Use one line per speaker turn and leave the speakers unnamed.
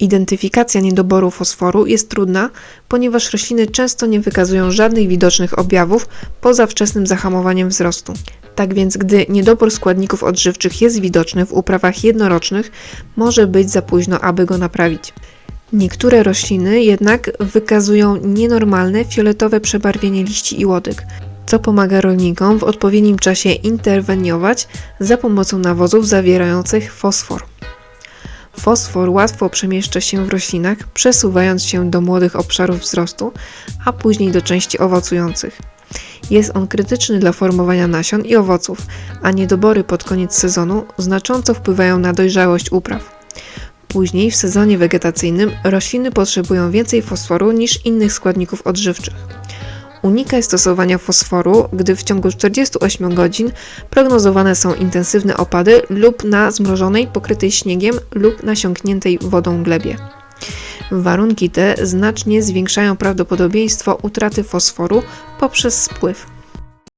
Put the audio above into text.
Identyfikacja niedoboru fosforu jest trudna, ponieważ rośliny często nie wykazują żadnych widocznych objawów poza wczesnym zahamowaniem wzrostu. Tak więc, gdy niedobór składników odżywczych jest widoczny w uprawach jednorocznych, może być za późno, aby go naprawić. Niektóre rośliny jednak wykazują nienormalne fioletowe przebarwienie liści i łodyg, co pomaga rolnikom w odpowiednim czasie interweniować za pomocą nawozów zawierających fosfor. Fosfor łatwo przemieszcza się w roślinach, przesuwając się do młodych obszarów wzrostu, a później do części owocujących. Jest on krytyczny dla formowania nasion i owoców, a niedobory pod koniec sezonu znacząco wpływają na dojrzałość upraw. Później w sezonie wegetacyjnym rośliny potrzebują więcej fosforu niż innych składników odżywczych. Unikaj stosowania fosforu, gdy w ciągu 48 godzin prognozowane są intensywne opady lub na zmrożonej, pokrytej śniegiem lub nasiąkniętej wodą glebie. Warunki te znacznie zwiększają prawdopodobieństwo utraty fosforu poprzez spływ.